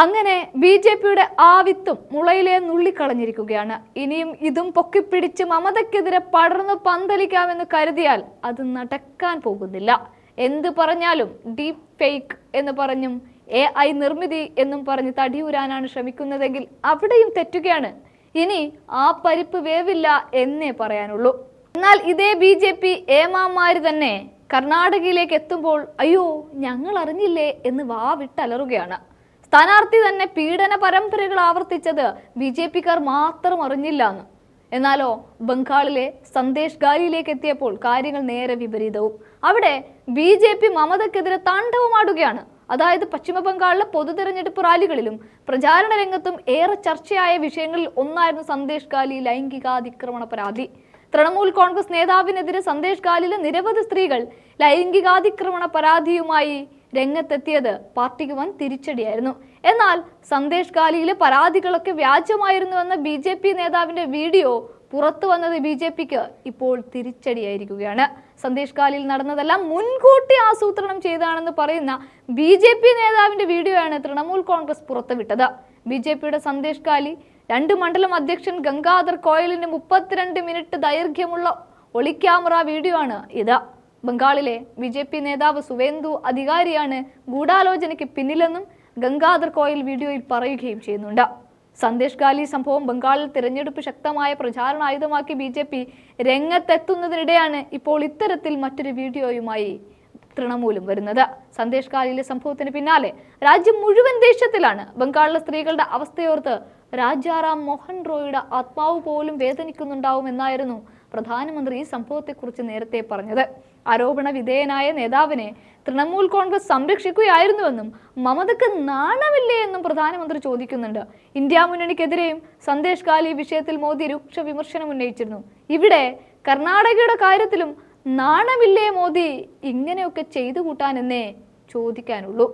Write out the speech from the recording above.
അങ്ങനെ B J പിയുടെ ആ വിത്തും മുളയിലെ നുള്ളിക്കളഞ്ഞിരിക്കുകയാണ്. ഇനിയും ഇതും പൊക്കിപ്പിടിച്ച് മമതയ്ക്കെതിരെ പടർന്നു പന്തലിക്കാമെന്ന് കരുതിയാൽ അത് നടക്കാൻ പോകുന്നില്ല. എന്ത് പറഞ്ഞാലും ഡീപ് ഫേക്ക് എന്ന് പറഞ്ഞും എ ഐ നിർമ്മിതി എന്നും പറഞ്ഞ് തടിയൂരാനാണ് ശ്രമിക്കുന്നതെങ്കിൽ അവിടെയും തെറ്റുകയാണ്. ഇനി ആ പരിപ്പ് വേവില്ല എന്നേ പറയാനുള്ളൂ. എന്നാൽ ഇതേ ബി ജെ പി ഏമാമാര് തന്നെ കർണാടകയിലേക്ക് എത്തുമ്പോൾ അയ്യോ ഞങ്ങൾ അറിഞ്ഞില്ലേ എന്ന് വാ വിട്ടലറുകയാണ് സ്ഥാനാർത്ഥി തന്നെ പീഡന പരമ്പരകൾ ആവർത്തിച്ചത് ബി ജെ പിക്കാർ മാത്രം അറിഞ്ഞില്ല എന്ന് എന്നാലോ ബംഗാളിലെ സന്ദേശ് ഗാലിയിലേക്ക് എത്തിയപ്പോൾ കാര്യങ്ങൾ നേരെ വിപരീതവും. അവിടെ ബി ജെ പി മമതക്കെതിരെ താണ്ഡവമാടുകയാണ് അതായത് പശ്ചിമ ബംഗാളിലെ പൊതു തെരഞ്ഞെടുപ്പ് റാലികളിലും പ്രചാരണ രംഗത്തും ഏറെ ചർച്ചയായ വിഷയങ്ങളിൽ ഒന്നായിരുന്നു സന്ദേശ് ഗാലി ലൈംഗികാതിക്രമണ പരാതി. തൃണമൂൽ കോൺഗ്രസ് നേതാവിനെതിരെ സന്ദേശ് ഗാലിലെ നിരവധി സ്ത്രീകൾ ലൈംഗികാതിക്രമണ പരാതിയുമായി രംഗത്തെത്തിയത് പാർട്ടിക്ക് വൻ തിരിച്ചടിയായിരുന്നു. എന്നാൽ സന്ദേശ് ഗാലിയിലെ പരാതികളൊക്കെ വ്യാജമായിരുന്നുവെന്ന ബി ജെ പി നേതാവിന്റെ വീഡിയോ പുറത്തു വന്നത് ബി ജെ പിക്ക് ഇപ്പോൾ തിരിച്ചടിയായിരിക്കുകയാണ്. സന്ദേശ് ഗാലിയിൽ നടന്നതെല്ലാം മുൻകൂട്ടി ആസൂത്രണം ചെയ്താണെന്ന് പറയുന്ന ബി ജെ പി നേതാവിന്റെ വീഡിയോയാണ് തൃണമൂൽ കോൺഗ്രസ് പുറത്തുവിട്ടത്. ബി ജെ പിയുടെ സന്ദേശ് ഗാലി രണ്ട് മണ്ഡലം അധ്യക്ഷൻ ഗംഗാധർ കോയലിന്റെ മുപ്പത്തിരണ്ട് മിനിറ്റ് ദൈർഘ്യമുള്ള ഒളിക്യാമറ വീഡിയോ ആണ് ഇത്. ബംഗാളിലെ ബി ജെ പി നേതാവ് സുവേന്ദു അധികാരിയാണ് ഗൂഢാലോചനയ്ക്ക് പിന്നിലെന്നും ഗംഗാധർ കോയിൽ വീഡിയോയിൽ പറയുകയും ചെയ്യുന്നുണ്ട്. സന്ദേശ് ഗാലി സംഭവം ബംഗാളിൽ തിരഞ്ഞെടുപ്പ് ശക്തമായ പ്രചാരണ ആയുധമാക്കി ബി ജെ പി രംഗത്തെത്തുന്നതിനിടെയാണ് ഇപ്പോൾ ഇത്തരത്തിൽ മറ്റൊരു വീഡിയോയുമായി തൃണമൂലും വരുന്നത്. സന്ദേശ് ഗാലിയിലെ സംഭവത്തിന് പിന്നാലെ രാജ്യം മുഴുവൻ ദേഷ്യത്തിലാണ്. ബംഗാളിലെ സ്ത്രീകളുടെ അവസ്ഥയോർത്ത് രാജാറാം മോഹൻ റോയുടെ ആത്മാവ് പോലും വേദനിക്കുന്നുണ്ടാവും എന്നായിരുന്നു പ്രധാനമന്ത്രി ഈ സംഭവത്തെക്കുറിച്ച് നേരത്തെ പറഞ്ഞത്. ആരോപണ വിധേയനായ നേതാവിനെ തൃണമൂൽ കോൺഗ്രസ് സംരക്ഷിക്കുകയായിരുന്നുവെന്നും മമതക്ക് നാണമില്ലേ എന്നും പ്രധാനമന്ത്രി ചോദിക്കുന്നുണ്ട്. ഇന്ത്യ മുന്നണിക്കെതിരെയും സന്ദേശ് ഗാലി വിഷയത്തിൽ മോദി രൂക്ഷ വിമർശനം ഉന്നയിച്ചിരുന്നു. ഇവിടെ കർണാടകയുടെ കാര്യത്തിലും നാണമില്ലേ മോദി ഇങ്ങനെയൊക്കെ ചെയ്തു കൂട്ടാനെന്നേ ചോദിക്കാനുള്ളൂ.